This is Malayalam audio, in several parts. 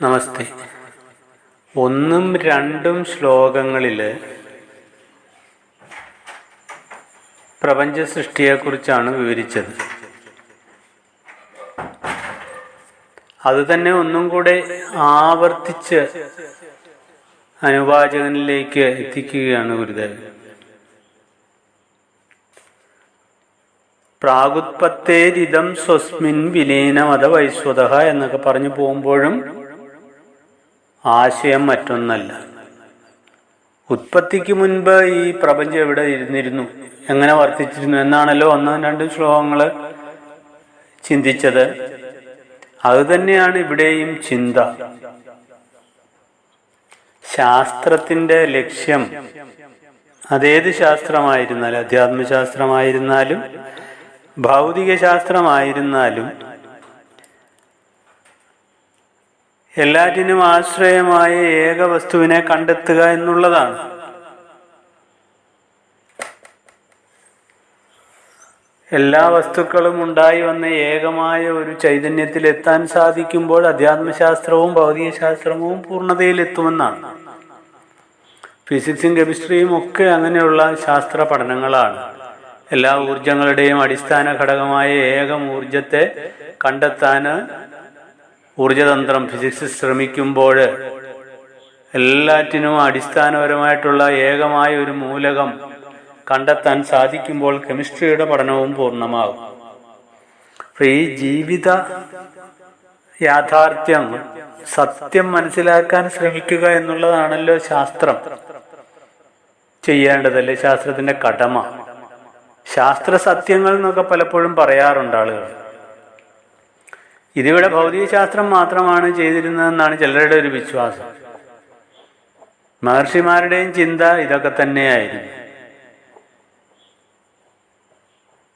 നമസ്തേ. ഒന്നും രണ്ടും ശ്ലോകങ്ങളിൽ പ്രപഞ്ച സൃഷ്ടിയെക്കുറിച്ചാണ് വിവരിച്ചത്. അത് തന്നെ ഒന്നും കൂടെ ആവർത്തിച്ച് അനുവാചകനിലേക്ക് എത്തിക്കുകയാണ് ഗുരുദേവൻ. പ്രാഗുത്പത്തേരിതം സ്വസ്മിൻ വിലീനമത വൈശ്വത എന്നൊക്കെ പറഞ്ഞു പോകുമ്പോഴും ആശയം മറ്റൊന്നല്ല. ഉത്പത്തിക്ക് മുൻപ് ഈ പ്രപഞ്ചം എവിടെ ഇരുന്നിരുന്നു? എങ്ങനെ വർത്തിച്ചിരുന്നു? എന്നാണല്ലോ ഒന്നും രണ്ടും ശ്ലോകങ്ങൾ ചിന്തിച്ചത്. അത് തന്നെയാണ് ഇവിടെയും ചിന്ത. ശാസ്ത്രത്തിന്റെ ലക്ഷ്യം അതേത് ശാസ്ത്രമായിരുന്നാലും അധ്യാത്മശാസ്ത്രമായിരുന്നാലും ഭൗതിക ശാസ്ത്രമായിരുന്നാലും എല്ലാറ്റിനും ആശ്രയമായ ഏക വസ്തുവിനെ കണ്ടെത്തുക എന്നുള്ളതാണ്. എല്ലാ വസ്തുക്കളും ഉണ്ടായി വന്ന ഏകമായ ഒരു ചൈതന്യത്തിൽ എത്താൻ സാധിക്കുമ്പോൾ അധ്യാത്മശാസ്ത്രവും ഭൗതികശാസ്ത്രവും പൂർണതയിലെത്തുമെന്നാണ്. ഫിസിക്സും കെമിസ്ട്രിയും ഒക്കെ അങ്ങനെയുള്ള ശാസ്ത്ര പഠനങ്ങളാണ്. എല്ലാ ഊർജങ്ങളുടെയും അടിസ്ഥാന ഘടകമായ ഏകം ഊർജത്തെ കണ്ടെത്താൻ ഊർജതന്ത്രം ഫിസിക്സ് ശ്രമിക്കുമ്പോൾ എല്ലാറ്റിനും അടിസ്ഥാനപരമായിട്ടുള്ള ഏകമായ ഒരു മൂലകം കണ്ടെത്താൻ സാധിക്കുമ്പോൾ കെമിസ്ട്രിയുടെ പഠനവും പൂർണമാകും. അപ്പൊ ഈ ജീവിത യാഥാർത്ഥ്യം സത്യം മനസ്സിലാക്കാൻ ശ്രമിക്കുക എന്നുള്ളതാണല്ലോ ശാസ്ത്രം. ചെയ്യേണ്ടതല്ലേ? ശാസ്ത്രത്തിന്റെ കടമ. ശാസ്ത്ര സത്യങ്ങൾ എന്നൊക്കെ പലപ്പോഴും പറയാറുണ്ട് ആളുകൾ. ഇതിവിടെ ഭൗതികശാസ്ത്രം മാത്രമാണ് ചെയ്തിരുന്നതെന്നാണ് ചിലരുടെ ഒരു വിശ്വാസം. മഹർഷിമാരുടെയും ചിന്ത ഇതൊക്കെ തന്നെയായിരുന്നു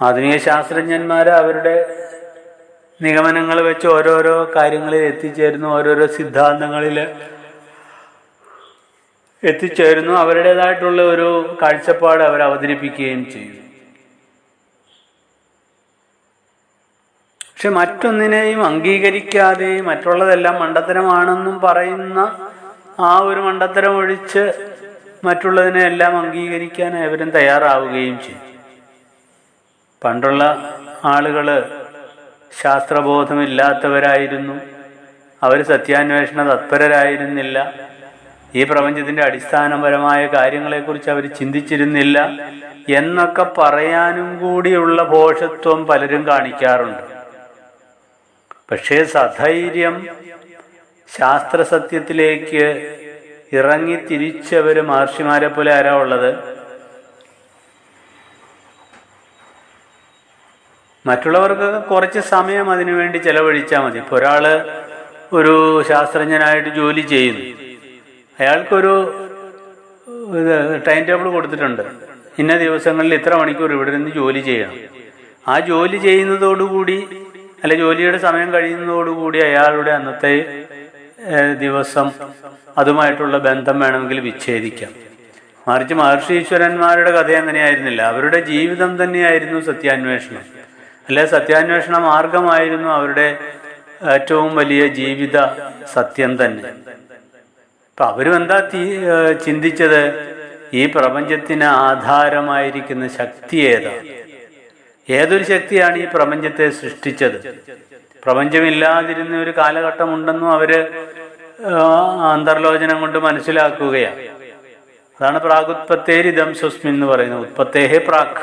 ആധുനിക ശാസ്ത്രജ്ഞന്മാർ അവരുടെ നിഗമനങ്ങൾ വെച്ച് ഓരോരോ കാര്യങ്ങളിൽ എത്തിച്ചേരുന്നു ഓരോരോ സിദ്ധാന്തങ്ങളിൽ എത്തിച്ചേരുന്നു. അവരുടേതായിട്ടുള്ള ഒരു കാഴ്ചപ്പാട് അവർ അവതരിപ്പിക്കുകയും ചെയ്യും പക്ഷെ മറ്റൊന്നിനെയും അംഗീകരിക്കാതെ മറ്റുള്ളതെല്ലാം മണ്ടത്തരമാണെന്നും പറയുന്ന ആ ഒരു മണ്ടത്തരം ഒഴിച്ച് മറ്റുള്ളതിനെ എല്ലാം അംഗീകരിക്കാൻ അവരും തയ്യാറാവുകയും ചെയ്യും പണ്ടുള്ള ആളുകൾ ശാസ്ത്രബോധമില്ലാത്തവരായിരുന്നു. അവർ സത്യാന്വേഷണ തത്പരരായിരുന്നില്ല. ഈ പ്രപഞ്ചത്തിന്റെ അടിസ്ഥാനപരമായ കാര്യങ്ങളെക്കുറിച്ച് അവർ ചിന്തിച്ചിരുന്നില്ല എന്നൊക്കെ പറയാനും കൂടിയുള്ള ഭോഷത്വം പലരും കാണിക്കാറുണ്ട്. പക്ഷേ സധൈര്യം ശാസ്ത്രസത്യത്തിലേക്ക് ഇറങ്ങി തിരിച്ചവർ മഹർഷിമാരെ പോലെ ആരാ ഉള്ളത്? മറ്റുള്ളവർക്ക് കുറച്ച് സമയം അതിനു വേണ്ടി ചെലവഴിച്ചാൽ മതി. ഇപ്പോൾ ഒരാൾ ഒരു ശാസ്ത്രജ്ഞനായിട്ട് ജോലി ചെയ്യുന്നു. അയാൾക്കൊരു ഇത് ടൈം ടേബിൾ കൊടുത്തിട്ടുണ്ട്. ഇന്ന ദിവസങ്ങളിൽ ഇത്ര മണിക്കൂർ ഇവിടെ നിന്ന് ജോലി ചെയ്യണം. ആ ജോലി ചെയ്യുന്നതോടുകൂടി അല്ല ജോലിയുടെ സമയം കഴിയുന്നതോടുകൂടി അയാളുടെ അന്നത്തെ ദിവസം അതുമായിട്ടുള്ള ബന്ധം വേണമെങ്കിൽ വിച്ഛേദിക്കാം. മറിച്ച് മഹർഷി ഈശ്വരന്മാരുടെ കഥ അങ്ങനെയായിരുന്നില്ല. അവരുടെ ജീവിതം തന്നെയായിരുന്നു സത്യാന്വേഷണം. അല്ലെ സത്യാന്വേഷണ മാർഗമായിരുന്നു അവരുടെ ഏറ്റവും വലിയ ജീവിത സത്യം തന്നെ. അപ്പൊ അവരും എന്താ ചിന്തിച്ചത്? ഈ പ്രപഞ്ചത്തിന് ആധാരമായിരിക്കുന്ന ശക്തി ഏതാ? ഏതൊരു ശക്തിയാണ് ഈ പ്രപഞ്ചത്തെ സൃഷ്ടിച്ചത്? പ്രപഞ്ചമില്ലാതിരുന്ന ഒരു കാലഘട്ടം ഉണ്ടെന്നും അവർ അന്തർലോചനം കൊണ്ട് മനസ്സിലാക്കുകയാണ്. അതാണ് പ്രാഗുത്പത്തേരിതം സുസ്മി എന്ന് പറയുന്നത്. ഉത്പത്തേഹേ പ്രാക്.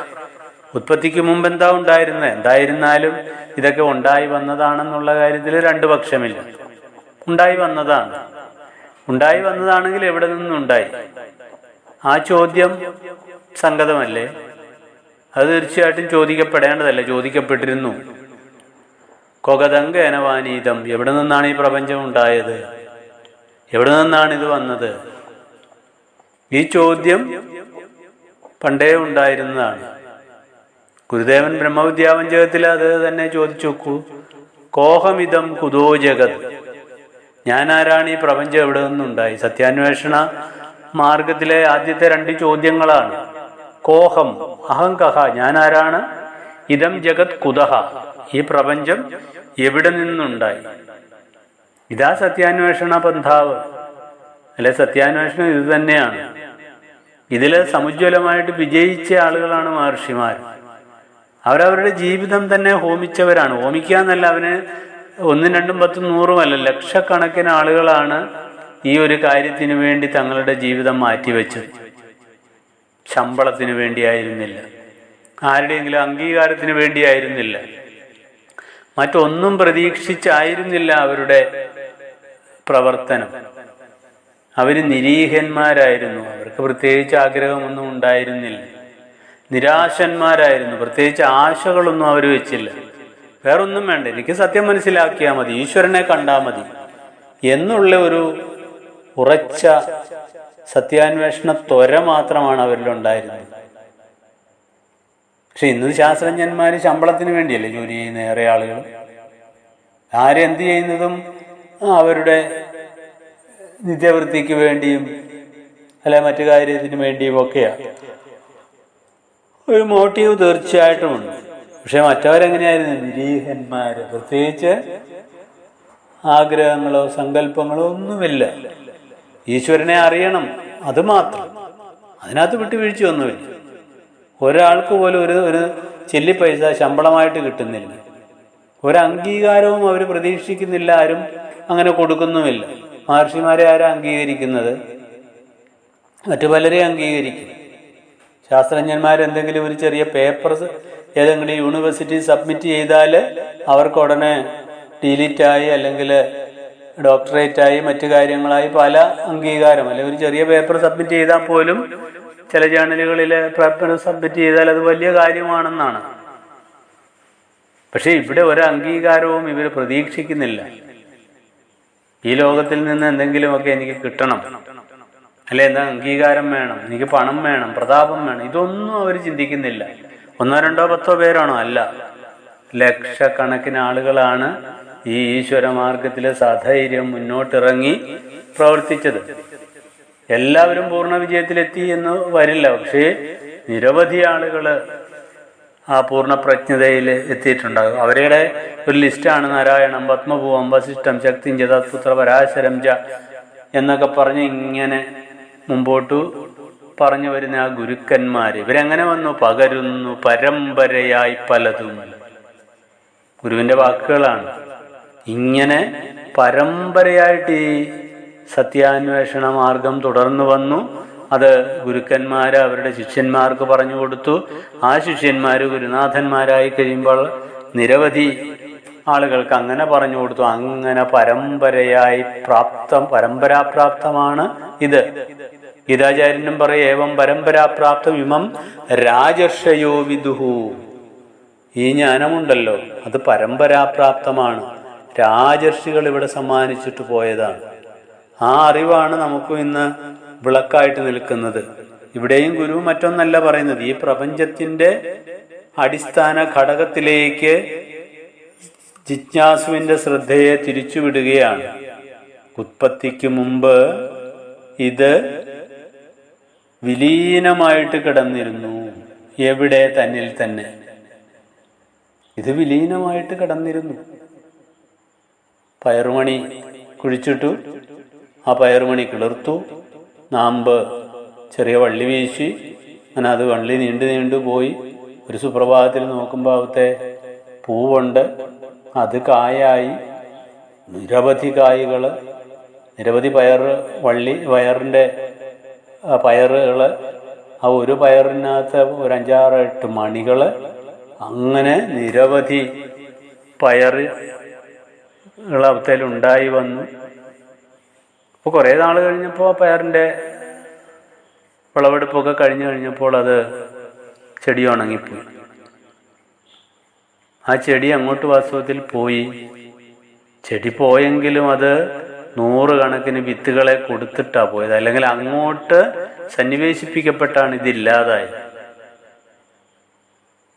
ഉത്പത്തിക്ക് മുമ്പ് എന്താ ഉണ്ടായിരുന്നത് എന്തായിരുന്നാലും ഇതൊക്കെ ഉണ്ടായി വന്നതാണെന്നുള്ള കാര്യത്തിൽ രണ്ടു പക്ഷമില്ല. ഉണ്ടായി വന്നതാണ്. ഉണ്ടായി വന്നതാണെങ്കിൽ എവിടെ നിന്നുണ്ടായി? ആ ചോദ്യം സംഗതമല്ലേ? അത് തീർച്ചയായിട്ടും ചോദിക്കപ്പെടേണ്ടതല്ല? ചോദിക്കപ്പെട്ടിരുന്നു. കൊകതങ്കനവാനീതം എവിടെ നിന്നാണ് ഈ പ്രപഞ്ചം ഉണ്ടായത്? എവിടെ നിന്നാണ് ഇത് വന്നത്? ഈ ചോദ്യം പണ്ടേ ഉണ്ടായിരുന്നതാണ്. ഗുരുദേവൻ ബ്രഹ്മവിദ്യാപഞ്ചകത്തിൽ അത് തന്നെ ചോദിച്ചു നോക്കൂ കോഹമിതം കുതോ ജഗത്. ഞാനാരാണ് ഈ പ്രപഞ്ചം എവിടെ നിന്നുണ്ടായി? സത്യാന്വേഷണ മാർഗത്തിലെ ആദ്യത്തെ രണ്ട് ചോദ്യങ്ങളാണ്. കോഹം അഹങ്കഹ ഞാനാരാണ്? ഇതം ജഗത് കുതഹ. ഈ പ്രപഞ്ചം എവിടെ നിന്നുണ്ടായി? ഇതാ സത്യാന്വേഷണ പന്ഥാവ്. അല്ലെ സത്യാന്വേഷണം ഇത് തന്നെയാണ്. ഇതിൽ സമുജ്വലമായിട്ട് വിജയിച്ച ആളുകളാണ് മഹർഷിമാർ. അവരവരുടെ ജീവിതം തന്നെ ഹോമിച്ചവരാണ്. ഹോമിക്കുക എന്നല്ല അവന് ഒന്നും രണ്ടും പത്തും അല്ല ലക്ഷക്കണക്കിന് ആളുകളാണ് ഈ ഒരു കാര്യത്തിന് വേണ്ടി തങ്ങളുടെ ജീവിതം മാറ്റിവെച്ചത്. ശമ്പളത്തിന് വേണ്ടിയായിരുന്നില്ല. ആരുടെയെങ്കിലും അംഗീകാരത്തിന് വേണ്ടിയായിരുന്നില്ല. മറ്റൊന്നും പ്രതീക്ഷിച്ചായിരുന്നില്ല അവരുടെ പ്രവർത്തനം. അവർ നിരീഹന്മാരായിരുന്നു. അവർക്ക് പ്രത്യേകിച്ച് ആഗ്രഹമൊന്നും ഉണ്ടായിരുന്നില്ല. നിരാശന്മാരായിരുന്നു. പ്രത്യേകിച്ച് ആശകളൊന്നും അവർ വെച്ചില്ല. വേറൊന്നും വേണ്ട. എനിക്ക് സത്യം മനസ്സിലാക്കിയാൽ മതി. ഈശ്വരനെ കണ്ടാൽ മതി. എന്നുള്ള ഒരു ഉറച്ച സത്യാന്വേഷണ ത്വര മാത്രമാണ് അവരിലുണ്ടായിരുന്നത്. പക്ഷെ ഇന്ന് ശാസ്ത്രജ്ഞന്മാർ ശമ്പളത്തിന് വേണ്ടിയല്ലേ ജോലി ചെയ്യുന്ന ഏറെ ആളുകൾ ആരെന്ത് ചെയ്യുന്നതും അവരുടെ നിത്യവൃത്തിക്ക് വേണ്ടിയും അല്ലെ മറ്റു കാര്യത്തിന് വേണ്ടിയും ഒക്കെയാണ് ഒരു മോട്ടീവ് തീർച്ചയായിട്ടും ഉണ്ട്. പക്ഷെ മറ്റവരെങ്ങനെയായിരുന്നു? നിരീഹന്മാര് പ്രത്യേകിച്ച് ആഗ്രഹങ്ങളോ സങ്കല്പങ്ങളോ ഒന്നുമില്ല. ഈശ്വരനെ അറിയണം അത് മാത്രം. അതിനകത്ത് വിട്ടുവീഴ്ചയൊന്നുമില്ല ഒരാൾക്ക് പോലും ഒരു ഒരു ചെല്ലി പൈസ ശമ്പളമായിട്ട് കിട്ടുന്നില്ല. ഒരു അംഗീകാരവും അവർ പ്രതീക്ഷിക്കുന്നില്ല ആരും അങ്ങനെ കൊടുക്കുന്നുമില്ല. മഹർഷിമാരെ ആരാ അംഗീകരിക്കുന്നത്? മറ്റു പലരെയും അംഗീകരിക്കും. ശാസ്ത്രജ്ഞന്മാർ എന്തെങ്കിലും ഒരു ചെറിയ പേപ്പർ ഏതെങ്കിലും യൂണിവേഴ്സിറ്റി സബ്മിറ്റ് ചെയ്താൽ അവർക്ക് ഉടനെ ഡിലീറ്റായി അല്ലെങ്കിൽ ഡോക്ടറേറ്റായി മറ്റു കാര്യങ്ങളായി പല അംഗീകാരം. അല്ലെങ്കിൽ ഒരു ചെറിയ പേപ്പർ സബ്മിറ്റ് ചെയ്താൽ പോലും ചില ജേണലുകളിൽ പേപ്പർ സബ്മിറ്റ് ചെയ്താൽ അത് വലിയ കാര്യമാണെന്നാണ്. പക്ഷേ ഇവിടെ ഒരു അംഗീകാരവും ഇവർ പ്രതീക്ഷിക്കുന്നില്ല. ഈ ലോകത്തിൽ നിന്ന് എന്തെങ്കിലുമൊക്കെ എനിക്ക് കിട്ടണം. അല്ലെ എന്താ അംഗീകാരം വേണം എനിക്ക് പണം വേണം പ്രതാപം വേണം ഇതൊന്നും അവർ ചിന്തിക്കുന്നില്ല. ഒന്നോ രണ്ടോ പത്തോ പേരാണോ? അല്ല. ലക്ഷക്കണക്കിന് ആളുകളാണ് ഈ ഈശ്വര മാർഗത്തിലെ സധൈര്യം മുന്നോട്ടിറങ്ങി പ്രവർത്തിച്ചത്. എല്ലാവരും പൂർണ വിജയത്തിലെത്തി എന്ന് വരില്ല. പക്ഷേ നിരവധി ആളുകൾ ആ പൂർണ പ്രജ്ഞതയിൽ എത്തിയിട്ടുണ്ടാകും അവരുടെ ഒരു ലിസ്റ്റാണ് നാരായണം പത്മഭൂവം വസിഷ്ഠം ശക്തി ജതാത്പുത്ര പരാശരം ജ എന്നൊക്കെ പറഞ്ഞ് ഇങ്ങനെ മുമ്പോട്ടു പറഞ്ഞു വരുന്ന ആ ഗുരുക്കന്മാർ ഇവരെങ്ങനെ വന്നു? പകരുന്നു പരമ്പരയായി പലതും. ഗുരുവിന്റെ വാക്കുകളാണ്. ഇങ്ങനെ പരമ്പരയായിട്ട് ഈ സത്യാന്വേഷണ മാർഗം തുടർന്നു വന്നു. അത് ഗുരുക്കന്മാർ അവരുടെ ശിഷ്യന്മാർക്ക് പറഞ്ഞു കൊടുത്തു. ആ ശിഷ്യന്മാർ ഗുരുനാഥന്മാരായി കഴിയുമ്പോൾ നിരവധി ആളുകൾക്ക് അങ്ങനെ പറഞ്ഞു കൊടുത്തു. അങ്ങനെ പരമ്പരയായി പ്രാപ്തം പരമ്പരാപ്രാപ്തമാണ് ഇത്. ഗീതാചാര്യനും പറയും ഏവം പരമ്പരാപ്രാപ്തം ഇമം രാജർഷയോ വിദുഹു. ഈ ജ്ഞാനമുണ്ടല്ലോ. അത് പരമ്പരാപ്രാപ്തമാണ്. രാജർഷികൾ ഇവിടെ സമ്മാനിച്ചിട്ട് പോയതാണ്. ആ അറിവാണ് നമുക്കും ഇന്ന് വിളക്കായിട്ട് നിൽക്കുന്നത്. ഇവിടെയും ഗുരു മറ്റൊന്നല്ല പറയുന്നത് ഈ പ്രപഞ്ചത്തിന്റെ അടിസ്ഥാന ഘടകത്തിലേക്ക് ജിജ്ഞാസുവിന്റെ ശ്രദ്ധയെ തിരിച്ചുവിടുകയാണ്. ഉത്പത്തിക്ക് മുമ്പ് ഇത് വിലീനമായിട്ട് കിടന്നിരുന്നു. എവിടെ തന്നിൽ തന്നെ? ഇത് വിലീനമായിട്ട് കിടന്നിരുന്നു. പയറുമണി കുഴിച്ചിട്ടു. ആ പയറുമണി കിളിർത്തു. നാമ്പ് ചെറിയ വള്ളി വീശി. അങ്ങനെ അത് വള്ളി നീണ്ടു നീണ്ടു പോയി. ഒരു സുപ്രഭാതത്തിൽ നോക്കുമ്പോൾ അവിടുത്തെ പൂവുണ്ട്. അത് കായായി. നിരവധി കായ്കൾ നിരവധി പയർ വള്ളി പയറിന്റെ പയറുകൾ ആ ഒരു പയറിനകത്ത് ഒരു അഞ്ചാറ് എട്ട് മണികൾ അങ്ങനെ നിരവധി പയറുകൾ അവത്തേൽ ഉണ്ടായി വന്നു. അപ്പോൾ കുറേ നാൾ കഴിഞ്ഞപ്പോൾ ആ പയറിന്റെ വിളവെടുപ്പൊക്കെ കഴിഞ്ഞു കഴിഞ്ഞപ്പോൾ അത് ചെടി ഉണങ്ങിപ്പോയി. ആ ചെടി അങ്ങോട്ട് വാസ്തവത്തിൽ പോയി. ചെടി പോയെങ്കിലും അത് നൂറുകണക്കിന് വിത്തുകളെ കൊടുത്തിട്ടാ പോയത്. അല്ലെങ്കിൽ അങ്ങോട്ട് സന്നിവേശിപ്പിക്കപ്പെട്ടാണ് ഇതില്ലാതായത്.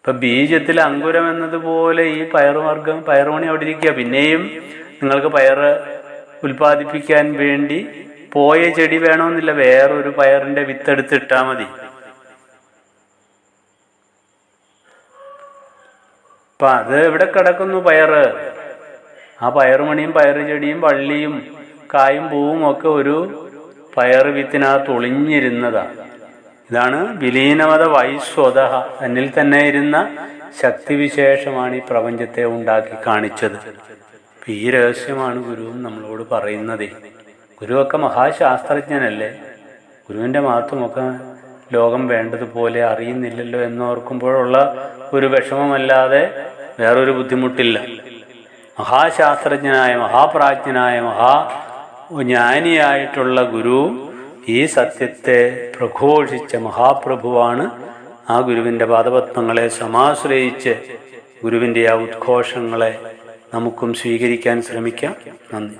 ഇപ്പൊ ബീജത്തിൽ അങ്കുരം എന്നതുപോലെ ഈ പയറുവർഗം പയറുമണി അവിടെ ഇരിക്കുക. പിന്നെയും നിങ്ങൾക്ക് പയറ് ഉൽപ്പാദിപ്പിക്കാൻ വേണ്ടി പോയ ചെടി വേണമെന്നില്ല. വേറൊരു പയറിന്റെ വിത്തെടുത്തിട്ടാ മതി. അപ്പൊ അത് എവിടെ കിടക്കുന്നു പയറ് ആ പയറുമണിയും പയറ് ചെടിയും വള്ളിയും കായും പൂവും ഒക്കെ ഒരു പയറ് വിത്തിനകത്ത് ഒളിഞ്ഞിരുന്നതാണ് ഇതാണ് വിലീനമത വൈസ്വത എന്നിൽ തന്നെ ഇരുന്ന ശക്തിവിശേഷമാണ് ഈ പ്രപഞ്ചത്തെ ഉണ്ടാക്കി കാണിച്ചത്. ഈ രഹസ്യമാണ് ഗുരു നമ്മളോട് പറയുന്നത്. ഗുരുവൊക്കെ മഹാശാസ്ത്രജ്ഞനല്ലേ? ഗുരുവിന്റെ മഹത്വമൊക്കെ ലോകം വേണ്ടതുപോലെ അറിയുന്നില്ലല്ലോ എന്നോർക്കുമ്പോഴുള്ള ഒരു വിഷമമല്ലാതെ വേറൊരു ബുദ്ധിമുട്ടില്ല. മഹാശാസ്ത്രജ്ഞനായ മഹാപ്രാജ്ഞനായ മഹാ ജ്ഞാനിയായിട്ടുള്ള ഗുരു ഈ സത്യത്തെ പ്രഘോഷിച്ച മഹാപ്രഭുവാണ് ആ ഗുരുവിന്റെ പാദപത്മങ്ങളെ സമാശ്രയിച്ച് ഗുരുവിന്റെ ആ ഉദ്ഘോഷങ്ങളെ നമുക്കും സ്വീകരിക്കാൻ ശ്രമിക്കാം. നന്ദി.